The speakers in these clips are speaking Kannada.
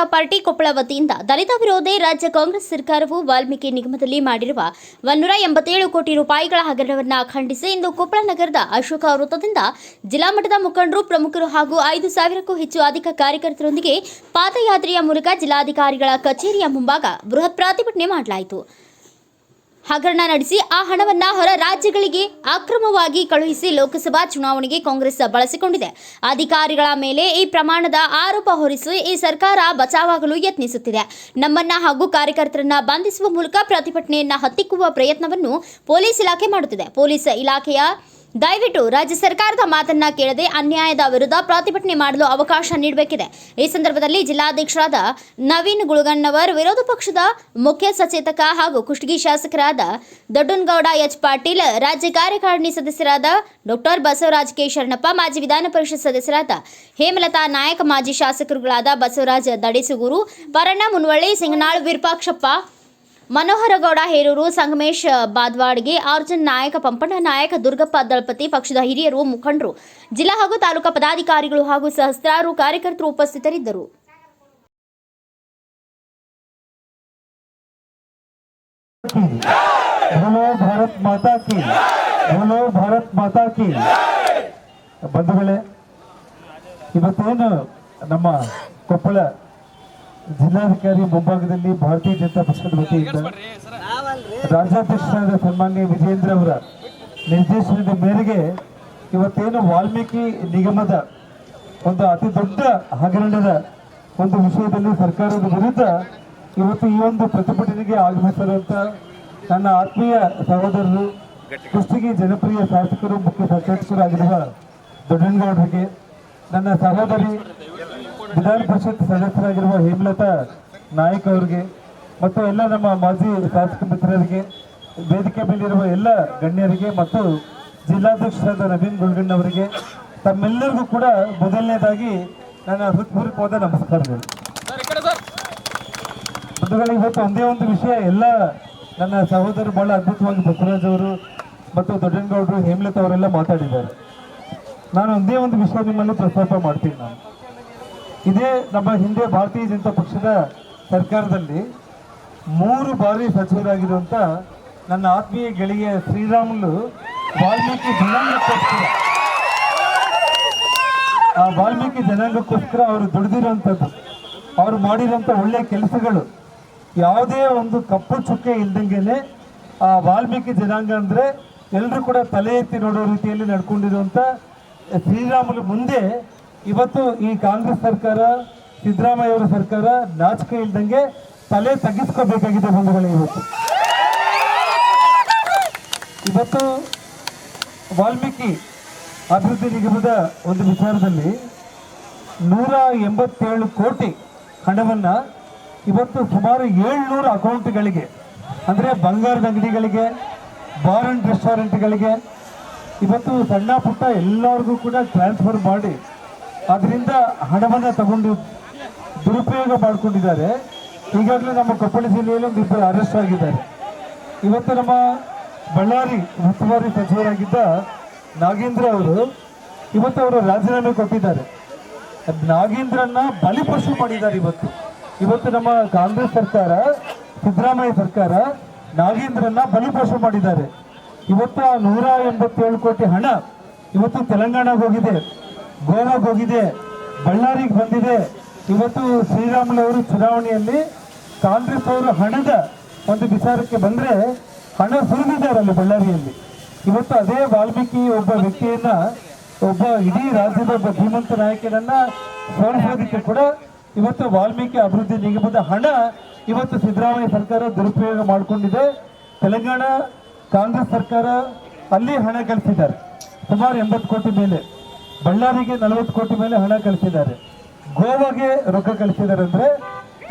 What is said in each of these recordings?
ಜನತಾ ಪಾರ್ಟಿ ಕೊಪ್ಪಳ ವತಿಯಿಂದ ದಲಿತ ವಿರೋಧಿ ರಾಜ್ಯ ಕಾಂಗ್ರೆಸ್ ಸರ್ಕಾರವು ವಾಲ್ಮೀಕಿ ನಿಗಮದಲ್ಲಿ ಮಾಡಿರುವ ಒನ್ನೂರ ಎಂಬತ್ತೇಳು ಕೋಟಿ ರೂಪಾಯಿಗಳ ಹಗರಣವನ್ನು ಖಂಡಿಸಿ ಇಂದು ಕೊಪ್ಪಳ ನಗರದ ಅಶೋಕ ವೃತ್ತದಿಂದ ಜಿಲ್ಲಾ ಮಟ್ಟದ ಮುಖಂಡರು, ಪ್ರಮುಖರು ಹಾಗೂ ಐದು ಸಾವಿರಕ್ಕೂ ಹೆಚ್ಚು ಅಧಿಕ ಕಾರ್ಯಕರ್ತರೊಂದಿಗೆ ಪಾದಯಾತ್ರೆಯ ಮೂಲಕ ಜಿಲ್ಲಾಧಿಕಾರಿಗಳ ಕಚೇರಿಯ ಮುಂಭಾಗ ಬೃಹತ್ ಪ್ರತಿಭಟನೆ ಮಾಡಲಾಯಿತು. ಹಗರಣ ನಡೆಸಿ ಆ ಹಣವನ್ನ ಹೊರ ರಾಜ್ಯಗಳಿಗೆ ಅಕ್ರಮವಾಗಿ ಕಳುಹಿಸಿ ಲೋಕಸಭಾ ಚುನಾವಣೆಗೆ ಕಾಂಗ್ರೆಸ್ ಬಳಸಿಕೊಂಡಿದೆ. ಅಧಿಕಾರಿಗಳ ಮೇಲೆ ಈ ಪ್ರಮಾಣದ ಆರೋಪ ಹೊರಿಸಿ ಈ ಸರ್ಕಾರ ಬಚಾವಾಗಲು ಯತ್ನಿಸುತ್ತಿದೆ. ನಮ್ಮನ್ನ ಹಾಗೂ ಕಾರ್ಯಕರ್ತರನ್ನ ಬಂಧಿಸುವ ಮೂಲಕ ಪ್ರತಿಭಟನೆಯನ್ನ ಹತ್ತಿಕ್ಕುವ ಪ್ರಯತ್ನವನ್ನು ಪೊಲೀಸ್ ಇಲಾಖೆ ಮಾಡುತ್ತಿದೆ. ಪೊಲೀಸ್ ಇಲಾಖೆಯ ದಯವಿಟ್ಟು ರಾಜ್ಯ ಸರ್ಕಾರದ ಮಾತನ್ನ ಕೇಳದೆ ಅನ್ಯಾಯದ ವಿರುದ್ಧ ಪ್ರತಿಭಟನೆ ಮಾಡಲು ಅವಕಾಶ ನೀಡಬೇಕಿದೆ. ಈ ಸಂದರ್ಭದಲ್ಲಿ ಜಿಲ್ಲಾಧ್ಯಕ್ಷರಾದ ನವೀನ್ ಗುಳಗಣ್ಣವರ್, ವಿರೋಧ ಪಕ್ಷದ ಮುಖ್ಯ ಸಚೇತಕ ಹಾಗೂ ಕುಷ್ಟಗಿ ಶಾಸಕರಾದ ದೊಡ್ಡನಗೌಡ ಎಚ್ ಪಾಟೀಲ್, ರಾಜ್ಯ ಕಾರ್ಯಕಾರಿಣಿ ಸದಸ್ಯರಾದ ಡಾಕ್ಟರ್ ಬಸವರಾಜ್ ಕೆ ಶರಣಪ್ಪ, ಮಾಜಿ ವಿಧಾನ ಪರಿಷತ್ ಸದಸ್ಯರಾದ ಹೇಮಲತಾ ನಾಯಕ, ಮಾಜಿ ಶಾಸಕರುಗಳಾದ ಬಸವರಾಜ ದಡಿಸುಗೂರು ಪರಣ್ಣ ಮುನ್ವಳ್ಳಿ, ಸಿಂಗನಾಳ್ ವಿರೂಪಾಕ್ಷಪ್ಪ ಮನೋಹರಗೌಡ ಹೇರೂರು ಸಂಗಮೇಶ್ ಬಾದ್ವಾಡ್ಗೆ ಅರ್ಜುನ್ ನಾಯಕ ಪಂಪಣ್ಣ ನಾಯಕ, ದುರ್ಗಪ್ಪ ದಳಪತಿ ಪಕ್ಷದ ಹಿರಿಯರು, ಮುಖಂಡರು, ಜಿಲ್ಲಾ ಹಾಗೂ ತಾಲೂಕಾ ಪದಾಧಿಕಾರಿಗಳು ಹಾಗೂ ಸಹಸ್ರಾರು ಕಾರ್ಯಕರ್ತರು ಉಪಸ್ಥಿತರಿದ್ದರು. ಬಂಧುಗಳೇ, ಇವತ್ತೇನು ನಮ್ಮ ಕೊಪ್ಪಳ ಜಿಲ್ಲಾಧಿಕಾರಿ ಮುಂಭಾಗದಲ್ಲಿ ಭಾರತೀಯ ಜನತಾ ಪಕ್ಷದ ವತಿಯಿಂದ ರಾಜ್ಯಾಧ್ಯಕ್ಷರಾದ ಸನ್ಮಾನ್ಯ ವಿಜೇಂದ್ರ ಅವರ ನಿರ್ದೇಶನದ ಮೇರೆಗೆ ಇವತ್ತೇನು ವಾಲ್ಮೀಕಿ ನಿಗಮದ ಒಂದು ಅತಿ ದೊಡ್ಡ ಹಗರಣದ ಒಂದು ವಿಷಯದಲ್ಲಿ ಸರ್ಕಾರದ ವಿರುದ್ಧ ಇವತ್ತು ಈ ಒಂದು ಪ್ರತಿಭಟನೆಗೆ ಆಗಮಿಸಿರುವಂತ ನನ್ನ ಆತ್ಮೀಯ ಸಹೋದರರು ಕುಷ್ಟಗಿ ಜನಪ್ರಿಯ ಶಾಸಕರು ಮುಖ್ಯ ಸಚೇತಕರಾಗಿರುವ ದೊಡ್ಡನಗೌಡರಿಗೆ ನನ್ನ ಸಹೋದರಿ ವಿಧಾನ ಪರಿಷತ್ ಸದಸ್ಯರಾಗಿರುವ ಹೇಮಲತಾ ನಾಯಕ್ ಅವರಿಗೆ ಮತ್ತು ಎಲ್ಲ ನಮ್ಮ ಮಾಜಿ ಶಾಸಕ ಮಿತ್ರರಿಗೆ, ವೇದಿಕೆ ಮೇಲಿರುವ ಎಲ್ಲ ಗಣ್ಯರಿಗೆ ಮತ್ತು ಜಿಲ್ಲಾಧ್ಯಕ್ಷರಾದ ನವೀನ್ ಗುಲ್ಗಣ್ಣ ಅವರಿಗೆ, ತಮ್ಮೆಲ್ಲರಿಗೂ ಕೂಡ ಮೊದಲನೇದಾಗಿ ನನ್ನ ಹೃತ್ಪೂರ್ವಕವಾದ ನಮಸ್ಕಾರಗಳು. ಬಂಧುಗಳು, ಇವತ್ತು ಒಂದೇ ಒಂದು ವಿಷಯ ಎಲ್ಲ ನನ್ನ ಸಹೋದರರು ಬಹಳ ಅದ್ಭುತವಾಗಿ ಬಸವರಾಜ್ ಅವರು ಮತ್ತು ದೊಡ್ಡನಗೌಡರು ಹೇಮಲತಾ ಅವರೆಲ್ಲ ಮಾತಾಡಿದ್ದಾರೆ. ನಾನು ಒಂದೇ ಒಂದು ವಿಷಯ ನಿಮ್ಮಲ್ಲಿ ಪ್ರಸ್ತಾಪ ಮಾಡ್ತೀನಿ ನಾನು. ಇದೇ ನಮ್ಮ ಹಿಂದೆ ಭಾರತೀಯ ಜನತಾ ಪಕ್ಷದ ಸರ್ಕಾರದಲ್ಲಿ ಮೂರು ಬಾರಿ ಸಚಿವರಾಗಿರುವಂಥ ನನ್ನ ಆತ್ಮೀಯ ಗೆಳೆಯ ಶ್ರೀರಾಮುಲು ವಾಲ್ಮೀಕಿ ಜನಾಂಗಕ್ಕೋಸ್ಕರ. ಆ ವಾಲ್ಮೀಕಿ ಜನಾಂಗಕ್ಕೋಸ್ಕರ ಅವರು ದುಡಿದಿರುವಂಥದ್ದು, ಅವರು ಮಾಡಿರುವಂಥ ಒಳ್ಳೆಯ ಕೆಲಸಗಳು. ಯಾವುದೇ ಒಂದು ಕಪ್ಪು ಚುಕ್ಕೆ ಇಲ್ದಂಗೆ ಆ ವಾಲ್ಮೀಕಿ ಜನಾಂಗ ಅಂದರೆ ಎಲ್ಲರೂ ಕೂಡ ತಲೆ ಎತ್ತಿ ನೋಡೋ ರೀತಿಯಲ್ಲಿ ನಡ್ಕೊಂಡಿರುವಂಥ ಶ್ರೀರಾಮುಲು ಮುಂದೆ ಇವತ್ತು ಈ ಕಾಂಗ್ರೆಸ್ ಸರ್ಕಾರ, ಸಿದ್ದರಾಮಯ್ಯ ಅವರ ಸರ್ಕಾರ ನಾಚಿಕೆ ಇಲ್ದಂಗೆ ತಲೆ ತಗ್ಗಿಸ್ಕೋಬೇಕಾಗಿದೆ ಬಂಧುಗಳೇ ಇವತ್ತು. ಇವತ್ತು ವಾಲ್ಮೀಕಿ ಅಭಿವೃದ್ಧಿ ನಿಗಮದ ಒಂದು ವಿಚಾರದಲ್ಲಿ ನೂರ ಎಂಬತ್ತೇಳು ಕೋಟಿ ಹಣವನ್ನ ಇವತ್ತು ಸುಮಾರು ಏಳ್ನೂರು ಅಕೌಂಟ್ಗಳಿಗೆ, ಅಂದರೆ ಬಂಗಾರದ ಅಂಗಡಿಗಳಿಗೆ, ಬಾರ್ ಅಂಡ್ ರೆಸ್ಟೋರೆಂಟ್ಗಳಿಗೆ, ಇವತ್ತು ಸಣ್ಣ ಪುಟ್ಟ ಎಲ್ಲರಿಗೂ ಕೂಡ ಟ್ರಾನ್ಸ್ಫರ್ ಮಾಡಿ ಅದರಿಂದ ಹಣವನ್ನು ತಗೊಂಡು ದುರುಪಯೋಗ ಮಾಡಿಕೊಂಡಿದ್ದಾರೆ. ಈಗಾಗಲೇ ನಮ್ಮ ಕೊಪ್ಪಳ ಜಿಲ್ಲೆಯಲ್ಲಿ ಒಂದು ಇಬ್ಬರು ಅರೆಸ್ಟ್ ಆಗಿದ್ದಾರೆ. ಇವತ್ತು ನಮ್ಮ ಬಳ್ಳಾರಿ ಉಸ್ತುವಾರಿ ಸಚಿವರಾಗಿದ್ದ ನಾಗೇಂದ್ರ ಅವರು ಇವತ್ತು ಅವರು ರಾಜೀನಾಮೆ ಕೊಟ್ಟಿದ್ದಾರೆ. ನಾಗೇಂದ್ರನ್ನ ಬಲಿಪಶು ಮಾಡಿದ್ದಾರೆ ಇವತ್ತು. ಇವತ್ತು ನಮ್ಮ ಕಾಂಗ್ರೆಸ್ ಸರ್ಕಾರ, ಸಿದ್ದರಾಮಯ್ಯ ಸರ್ಕಾರ ನಾಗೇಂದ್ರನ್ನ ಬಲಿಪಶು ಮಾಡಿದ್ದಾರೆ. ಇವತ್ತು ನೂರ ಎಂಬತ್ತೇಳು ಕೋಟಿ ಹಣ ಇವತ್ತು ತೆಲಂಗಾಣಗೆ ಹೋಗಿದೆ. ಗೋವಾಗೆ ಹೋಗಿದೆ ಬಳ್ಳಾರಿಗೆ ಬಂದಿದೆ. ಇವತ್ತು ಶ್ರೀರಾಮುಲು ಅವರು ಚುನಾವಣೆಯಲ್ಲಿ ಕಾಂಗ್ರೆಸ್ ಅವರು ಹಣದ ಒಂದು ವಿಚಾರಕ್ಕೆ ಬಂದರೆ ಹಣ ಸುರಿದಿದ್ದಾರೆ ಅಲ್ಲಿ ಬಳ್ಳಾರಿಯಲ್ಲಿ. ಇವತ್ತು ಅದೇ ವಾಲ್ಮೀಕಿ ಒಬ್ಬ ವ್ಯಕ್ತಿಯನ್ನ, ಒಬ್ಬ ಇಡೀ ರಾಜ್ಯದ ಒಬ್ಬ ಧೀಮಂತ ನಾಯಕನನ್ನ ಸೋಲಿಸೋದಕ್ಕೆ ಕೂಡ ಇವತ್ತು ವಾಲ್ಮೀಕಿ ಅಭಿವೃದ್ಧಿ ನಿಗಮದ ಹಣ ಇವತ್ತು ಸಿದ್ದರಾಮಯ್ಯ ಸರ್ಕಾರ ದುರುಪಯೋಗ ಮಾಡಿಕೊಂಡಿದೆ. ತೆಲಂಗಾಣ ಕಾಂಗ್ರೆಸ್ ಸರ್ಕಾರ ಅಲ್ಲಿ ಹಣ ಕಳಿಸಿದ್ದಾರೆ ಸುಮಾರು ಎಂಬತ್ತು ಕೋಟಿ ಮೇಲೆ. ಬಳ್ಳಾರಿಗೆ ನಲವತ್ತು ಕೋಟಿ ಮೇಲೆ ಹಣ ಕಳಿಸಿದ್ದಾರೆ. ಗೋವಾಗೆ ರೊಕ್ಕ ಕಳಿಸಿದ್ದಾರೆ ಅಂದರೆ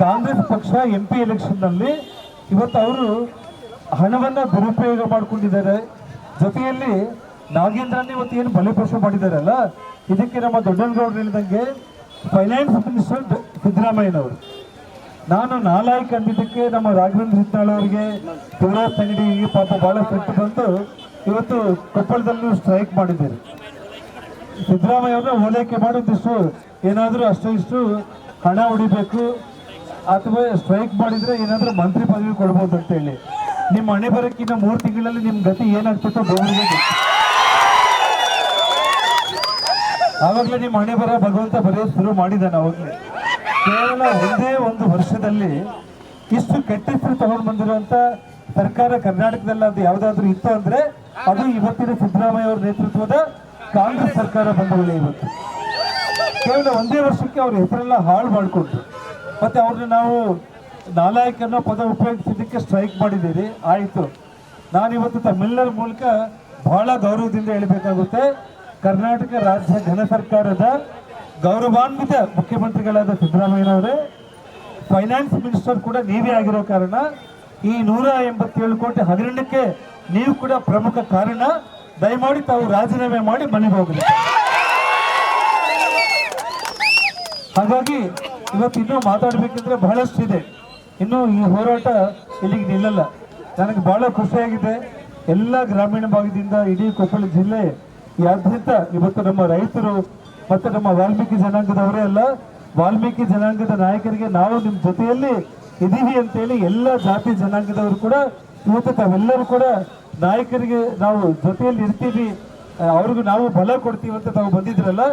ಕಾಂಗ್ರೆಸ್ ಪಕ್ಷ ಎಂ ಪಿ ಎಲೆಕ್ಷನ್ನಲ್ಲಿ ಇವತ್ತು ಅವರು ಹಣವನ್ನು ದುರುಪಯೋಗ ಮಾಡಿಕೊಂಡಿದ್ದಾರೆ. ಜೊತೆಯಲ್ಲಿ ನಾಗೇಂದ್ರನೇ ಇವತ್ತು ಏನು ಬಲಿಪಶು ಮಾಡಿದಾರಲ್ಲ, ಇದಕ್ಕೆ ನಮ್ಮ ದೊಡ್ಡನಗೌಡರು ಹೇಳಿದಂಗೆ ಫೈನಾನ್ಸ್ ಮಿನಿಸ್ಟರ್ ಸಿದ್ದರಾಮಯ್ಯನವರು. ನಾನು ನಾಲಾಯಿ ಕಂಡಿದ್ದಕ್ಕೆ ನಮ್ಮ ರಾಘವೇಂದ್ರ ಹಿತ್ನಾಳ್ ಅವರಿಗೆ ಶಿವರಾಜ್ ತಂಗಡಿ ಪಾಪ ಬಹಳ ಸಿಟ್ಟು ಬಂದು ಇವತ್ತು ಕೊಪ್ಪಳದಲ್ಲೂ ಸ್ಟ್ರೈಕ್ ಮಾಡಿದ್ದೀರಿ. ಸಿದ್ದರಾಮಯ್ಯ ಅವ್ರನ್ನ ಓಲೈಕೆ ಮಾಡಿದ್ದಷ್ಟು ಏನಾದರೂ ಅಷ್ಟು ಇಷ್ಟು ಹಣ ಹೊಡಿಬೇಕು ಅಥವಾ ಸ್ಟ್ರೈಕ್ ಮಾಡಿದ್ರೆ ಏನಾದರೂ ಮಂತ್ರಿ ಪದವಿ ಕೊಡ್ಬೋದು ಅಂತ ಹೇಳಿ. ನಿಮ್ಮ ಹಣೆ ಬರೋಕ್ಕಿಂತ ಮೂರು ತಿಂಗಳಲ್ಲಿ ನಿಮ್ಮ ಗತಿ ಏನಾಗ್ತಿತ್ತು ದೇವರಿಗೆ. ಆವಾಗಲೇ ನಿಮ್ಮ ಹಣೆ ಬರ ಭಗವಂತ ಬರೆಯೋದು ಶುರು ಮಾಡಿದ್ದಾನೆ ಅವಾಗಲೇ ಕೇವಲ ಒಂದೇ ಒಂದು ವರ್ಷದಲ್ಲಿ ಇಷ್ಟು ಕೆಟ್ಟ ಹೆಸರು ತಗೊಂಡು ಬಂದಿರುವಂತ ಸರ್ಕಾರ ಕರ್ನಾಟಕದಲ್ಲಿ ಅದು ಯಾವುದಾದ್ರೂ ಇತ್ತು ಅಂದ್ರೆ ಅದು ಇವತ್ತಿನ ಸಿದ್ದರಾಮಯ್ಯ ಅವರ ನೇತೃತ್ವದ ಕಾಂಗ್ರೆಸ್ ಸರ್ಕಾರ ಬಂದವಳೆ ಇವತ್ತು ಕೇವಲ ಒಂದೇ ವರ್ಷಕ್ಕೆ ಅವ್ರ ಹೆಸರೆಲ್ಲ ಹಾಳು ಮಾಡಿಕೊಟ್ರು. ಮತ್ತೆ ಅವ್ರನ್ನ ನಾವು ನಾಲಾಯಕ್ ಅನ್ನೋ ಪದ ಉಪಯೋಗಿಸಿದ್ದಕ್ಕೆ ಸ್ಟ್ರೈಕ್ ಮಾಡಿದ್ದೀರಿ, ಆಯಿತು. ನಾನಿವತ್ತು ತಮ್ಮೆಲ್ಲರ ಮೂಲಕ ಬಹಳ ಗೌರವದಿಂದ ಹೇಳಬೇಕಾಗುತ್ತೆ, ಕರ್ನಾಟಕ ರಾಜ್ಯ ಘನ ಸರ್ಕಾರದ ಗೌರವಾನ್ವಿತ ಮುಖ್ಯಮಂತ್ರಿಗಳಾದ ಸಿದ್ದರಾಮಯ್ಯನವರೇ ಫೈನಾನ್ಸ್ ಮಿನಿಸ್ಟರ್ ಕೂಡ ನೀವೇ ಆಗಿರೋ ಕಾರಣ ಈ ನೂರ ಎಂಬತ್ತೇಳು ಕೋಟಿ ಹಗರಣಕ್ಕೆ ನೀವು ಕೂಡ ಪ್ರಮುಖ ಕಾರಣ. ದಯಮಾಡಿ ತಾವು ರಾಜೀನಾಮೆ ಮಾಡಿ ಮನೆಗೆ ಹೋಗಲಿ ಹಾಗಾಗಿ ಇವತ್ತು ಇನ್ನೂ ಮಾತಾಡಬೇಕಿದ್ರೆ ಬಹಳಷ್ಟು ಇದೆ. ಇನ್ನೂ ಈ ಹೋರಾಟ ಇಲ್ಲಿಗೆ ನಿಲ್ಲಲ್ಲ. ನನಗೆ ಬಹಳ ಖುಷಿಯಾಗಿದೆ. ಎಲ್ಲ ಗ್ರಾಮೀಣ ಭಾಗದಿಂದ ಇಡೀ ಕೊಪ್ಪಳ ಜಿಲ್ಲೆ ಯಾದ್ಯಂತ ಇವತ್ತು ನಮ್ಮ ರೈತರು ಮತ್ತು ನಮ್ಮ ವಾಲ್ಮೀಕಿ ಜನಾಂಗದವರೇ ಅಲ್ಲ, ವಾಲ್ಮೀಕಿ ಜನಾಂಗದ ನಾಯಕರಿಗೆ ನಾವು ನಿಮ್ಮ ಜೊತೆಯಲ್ಲಿ ಇದ್ದೀವಿ ಅಂತೇಳಿ ಎಲ್ಲ ಜಾತಿ ಜನಾಂಗದವರು ಕೂಡ, ಇವತ್ತು ತಾವೆಲ್ಲರೂ ಕೂಡ ನಾಯಕರಿಗೆ ನಾವು ಜೊತೆಯಲ್ಲಿ ಇರ್ತೀವಿ ಅವ್ರಿಗೂ ನಾವು ಬಲ ಕೊಡ್ತೀವಿ ಅಂತ ತಾವು ಬಂದಿದ್ರಲ್ಲ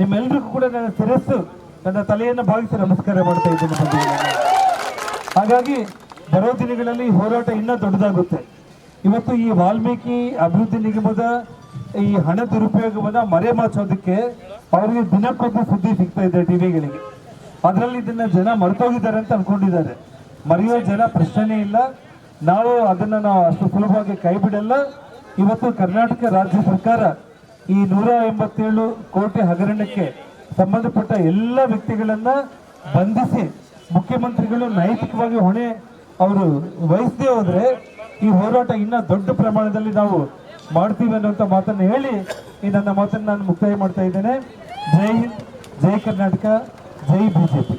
ನಿಮ್ಮೆಲ್ಲರಿಗೂ ಕೂಡ ನನ್ನ ಶಿರಸ್ಸು, ನನ್ನ ತಲೆಯನ್ನು ಭಾವಿಸಿ ನಮಸ್ಕಾರ ಮಾಡ್ತಾ ಇದ್ದೇನೆ. ಹಾಗಾಗಿ ಬರೋ ದಿನಗಳಲ್ಲಿ ಹೋರಾಟ ಇನ್ನೂ ದೊಡ್ಡದಾಗುತ್ತೆ. ಇವತ್ತು ಈ ವಾಲ್ಮೀಕಿ ಅಭಿವೃದ್ಧಿ ನಿಗಮದ ಈ ಹಣ ದುರುಪಯೋಗವನ್ನು ಮರೆಮಾಚೋದಕ್ಕೆ ಅವರಿಗೆ ದಿನಕ್ಕೊಂದು ಸುದ್ದಿ ಸಿಗ್ತಾ ಇದೆ ಟಿವಿಗಳಿಗೆ ಅದರಲ್ಲಿ ಇದನ್ನ ಜನ ಮರೆತೋಗಿದ್ದಾರೆ ಅಂತ ಅನ್ಕೊಂಡಿದ್ದಾರೆ. ಮರೆಯೋ ಜನ ಪ್ರಶ್ನೆ ಇಲ್ಲ. ನಾವು ಅದನ್ನ ನಾವು ಅಷ್ಟು ಸುಲಭವಾಗಿ ಕೈ ಬಿಡಲ್ಲ ಇವತ್ತು ಕರ್ನಾಟಕ ರಾಜ್ಯ ಸರ್ಕಾರ ಈ ನೂರ ಎಂಬತ್ತೇಳು ಕೋಟಿ ಹಗರಣಕ್ಕೆ ಸಂಬಂಧಪಟ್ಟ ಎಲ್ಲ ವ್ಯಕ್ತಿಗಳನ್ನ ಬಂಧಿಸಿ ಮುಖ್ಯಮಂತ್ರಿಗಳು ನೈತಿಕವಾಗಿ ಹೊಣೆ ಅವರು ವಹಿಸದೇ ಹೋದ್ರೆ ಈ ಹೋರಾಟ ಇನ್ನ ದೊಡ್ಡ ಪ್ರಮಾಣದಲ್ಲಿ ನಾವು ಮಾಡ್ತೀವಿ ಅನ್ನುವಂಥ ಮಾತನ್ನು ಹೇಳಿ ಈ ನನ್ನ ಮಾತನ್ನು ನಾನು ಮುಕ್ತಾಯ ಮಾಡ್ತಾ ಇದ್ದೇನೆ. ಜೈ ಹಿಂದ್, ಜೈ ಕರ್ನಾಟಕ, ಜೈ ಬಿಜೆಪಿ.